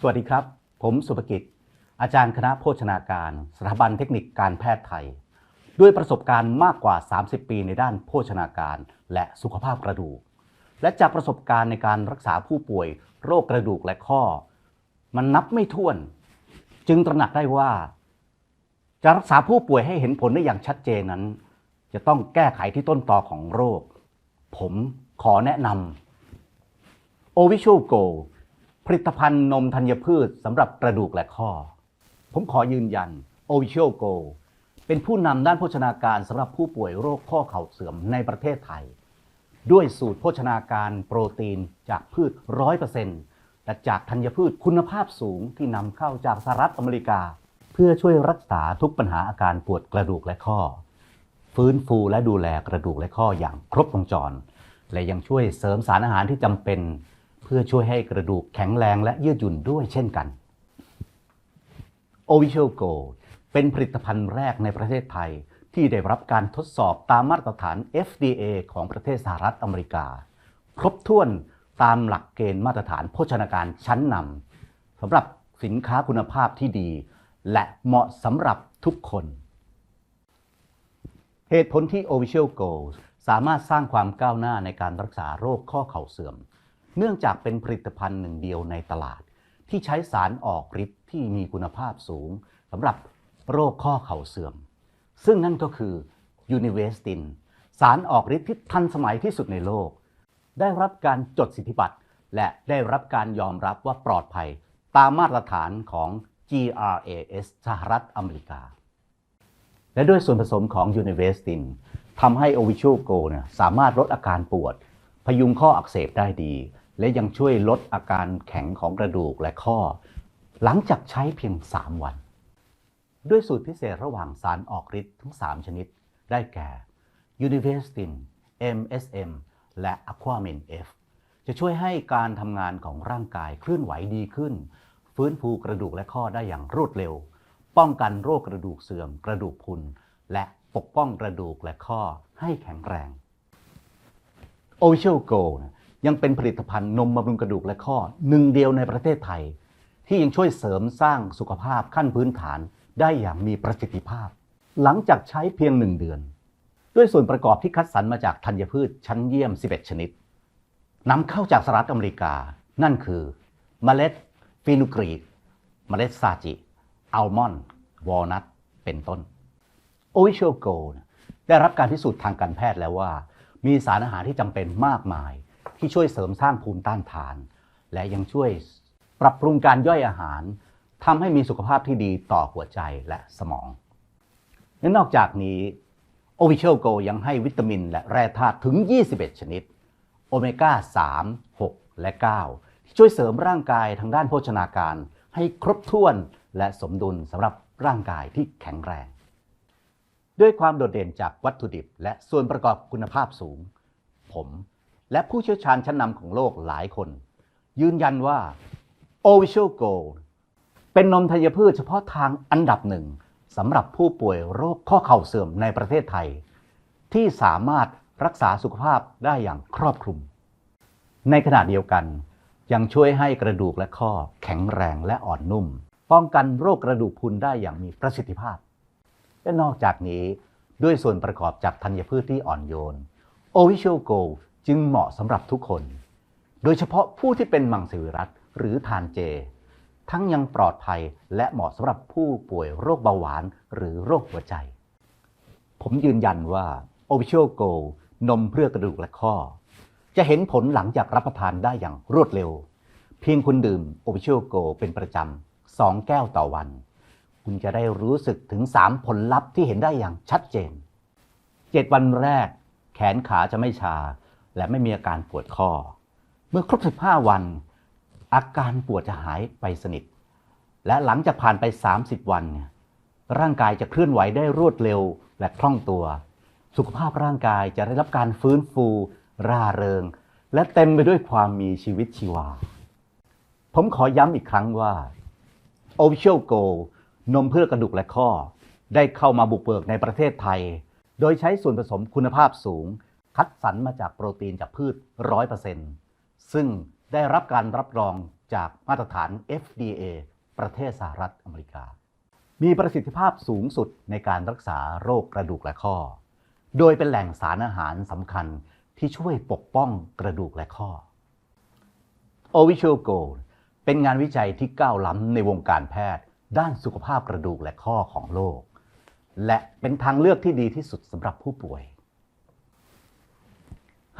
สวัสดีครับ ผมสุภกิจ อาจารย์คณะโภชนาการ สถาบันเทคนิคการแพทย์ไทย ด้วยประสบการณ์มากกว่า 30 ปีในด้านโภชนาการ และสุขภาพกระดูก และจากประสบการณ์ในการรักษาผู้ป่วย โรคกระดูกและข้อ มันนับไม่ถ้วน จึงตระหนักได้ว่า จะรักษาผู้ป่วยให้เห็นผลได้อย่างชัดเจนนั้น จะต้องแก้ไขที่ต้นตอของโรค ผมขอแนะนำโอวิช l โก ผลิตภัณฑ์นมธัญพืชสำหรับกระดูกและข้อ ผมขอยืนยันโอวิช l โก เป็นผู้นำด้านโภชนาการสำหรับผู้ป่วยโรคข้อเข่าเสื่อมในประเทศไทย ด้วยสูตรโภชนาการโปรตีนจากพืช 100%และจากธัญพืชคุณภาพสูงที่นำเข้าจากสหรัฐอเมริกา เพื่อช่วยรักษาทุกปัญหาอาการปวดกระดูกและข้อ ฟื้นฟูและดูแลกระดูกและข้ออย่างครบวงจร และยังช่วยเสริมสารอาหารที่จำเป็น เพื่อช่วยให้กระดูกแข็งแรงและยืดหยุ่นด้วยเช่นกัน o v i s u a l Go เป็นผลิตภัณฑ์แรกในประเทศไทย ที่ได้รับการทดสอบตามมาตรฐาน FDA ของประเทศสหรัฐอเมริกา ครบถ้วนตามหลักเกณฑ์มาตรฐานโภชนาการชั้นนำสำหรับสินค้าคุณภาพที่ดี และเหมาะสำหรับทุกคน เหตุผลที่ o v i s u a l Go สามารถสร้างความก้าวหน้าในการรักษาโรคข้อเข่าเสื่อม เนื่องจากเป็นผลิตภัณฑ์หนึ่งเดียวในตลาด ที่ใช้สารออกฤทธิ์ที่มีคุณภาพสูงสำหรับโรคข้อเข่าเสื่อม ซึ่งนั่นก็คือยูนิเวสติน สารออกฤทธิ์ที่ทันสมัยที่สุดในโลก ได้รับการจดสิทธิบัตรและได้รับการยอมรับว่าปลอดภัยตามมาตรฐานของ GRAS สหรัฐอเมริกา และด้วยส่วนผสมของ u n i v e s t i n ทำให้ o v i s u a l Go เนี่ยสามารถลดอาการปวด พยุงข้ออักเสบได้ดี และยังช่วยลดอาการแข็งของกระดูกและข้อ หลังจากใช้เพียง 3 วัน ด้วยสูตรพิเศษระหว่างสารออกฤทธิ์ทั้ง 3 ชนิด ได้แก่ u n i v e s t i n MSM และ Aquamin F จะช่วยให้การทำงานของร่างกายเคลื่อนไหวดีขึ้น ฟื้นฟูกระดูกและข้อได้อย่างรวดเร็ว ป้องกันโรคกระดูกเสื่อม กระดูกพุน และปกป้องกระดูกและข้อให้แข็งแรง o v i s u a l Go นะ ยังเป็นผลิตภัณฑ์นมบำรุงกระดูกและข้อหนึ่งเดียวในประเทศไทย ที่ยังช่วยเสริมสร้างสุขภาพขั้นพื้นฐานได้อย่างมีประสิทธิภาพ หลังจากใช้เพียงหนึ่งเดือน ด้วยส่วนประกอบที่คัดสรรมาจากธัญพืชชั้นเยี่ยม 11 ชนิดนำเข้าจากสหรัฐอเมริกา นั่นคือเมล็ดฟีนุกรีดเมล็ดซาจิ อัลมอนด์ วอลนัท เป็นต้น โอวิชโกได้รับการพิสูจน์ทางการแพทย์แล้วว่า มีสารอาหารที่จำเป็นมากมาย ที่ช่วยเสริมสร้างภูมิต้านทาน และยังช่วยปรับปรุงการย่อยอาหารทำให้มีสุขภาพที่ดีต่อหัวใจและสมองและนอกจากนี้โอวิช l โกยังให้วิตามินและแร่ธาตุถึง 21 ชนิด โอเมก้า 3 6 และ 9 ที่ช่วยเสริมร่างกายทางด้านโภชนาการ ให้ครบถ้วนและสมดุลสำหรับร่างกายที่แข็งแรง ด้วยความโดดเด่นจากวัตถุดิบและส่วนประกอบคุณภาพสูง ผม และผู้เชี่ยวชาญชั้นนำของโลกหลายคน ยืนยันว่า o v i s u a l Gold เป็นนมธัญพืชเฉพาะทางอันดับหนึ่งสำหรับผู้ป่วยโรคข้อเข่าเสื่อมในประเทศไทย ที่สามารถรักษาสุขภาพได้อย่างครอบคลุม ในขณะเดียวกัน ยังช่วยให้กระดูกและข้อแข็งแรงและอ่อนนุ่ม ป้องกันโรคกระดูกพรุนได้อย่างมีประสิทธิภาพ และนอกจากนี้ด้วยส่วนประกอบจากธัญพืชที่อ่อนโยน o v i s u a l Go จึงเหมาะสำหรับทุกคน โดยเฉพาะผู้ที่เป็นมังสวิรัตหรือทานเจ ทั้งยังปลอดภัยและเหมาะสำหรับผู้ป่วยโรคเบาหวานหรือโรคหัวใจ ผมยืนยันว่า o v i s u a l Go นมเพื่อกระดูกและข้อ จะเห็นผลหลังจากรับประทานได้อย่างรวดเร็ว เพียงคุณดื่ม o v i s u a l Go เป็นประจำ2แก้วต่อวัน คุณจะได้รู้สึกถึง 3 ผลลัพธ์ที่เห็นได้อย่างชัดเจน 7 วันแรก แขนขาจะไม่ชา และไม่มีอาการปวดข้อ เมื่อครบ 15 วัน อาการปวดจะหายไปสนิท และหลังจากผ่านไป 30 วันเนี่ยร่างกายจะเคลื่อนไหวได้รวดเร็วและคล่องตัว สุขภาพร่างกายจะได้รับการฟื้นฟู ร่าเริง และเต็มไปด้วยความมีชีวิตชีวา ผมขอย้ำอีกครั้งว่า o v i s u a l Go นมเพื่อกระดูกและข้อ ได้เข้ามาบุกเบิกในประเทศไทย โดยใช้ส่วนผสมคุณภาพสูง คัดสรรมาจากโปรตีนจากพืช 100%ซึ่งได้รับการรับรองจากมาตรฐาน FDA ประเทศสหรัฐอเมริกา มีประสิทธิภาพสูงสุดในการรักษาโรคกระดูกและข้อ โดยเป็นแหล่งสารอาหารสำคัญที่ช่วยปกป้องกระดูกและข้อ o v i s u a l Gold เป็นงานวิจัยที่ก้าวล้ำในวงการแพทย์ ด้านสุขภาพกระดูกและข้อของโลก และเป็นทางเลือกที่ดีที่สุดสำหรับผู้ป่วย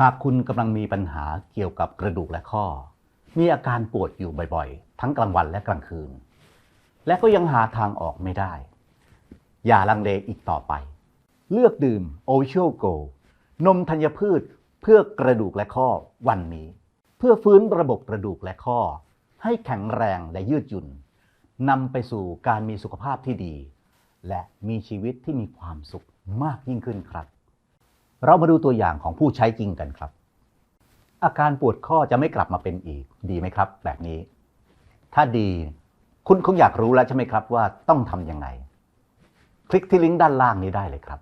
หากคุณกำลังมีปัญหาเกี่ยวกับกระดูกและข้อ มีอาการปวดอยู่บ่อยๆ ทั้งกลางวันและกลางคืน และก็ยังหาทางออกไม่ได้ อย่าลังเลอีกต่อไป เลือกดื่ม o c i a l Go นมธัญพืชเพื่อกระดูกและข้อวันนี้ เพื่อฟื้นระบบกระดูกและข้อ ให้แข็งแรงและยืดหยุ่นนำไปสู่การมีสุขภาพที่ดี และมีชีวิตที่มีความสุขมากยิ่งขึ้นครับ เรามาดูตัวอย่างของผู้ใช้จริงกันครับ อาการปวดข้อจะไม่กลับมาเป็นอีกดีไหมครับ แบบนี้ ถ้าดีคุณคงอยากรู้แล้วใช่ไหมครับว่าต้องทำยังไง คลิกที่ลิงก์ด้านล่างนี้ได้เลยครับ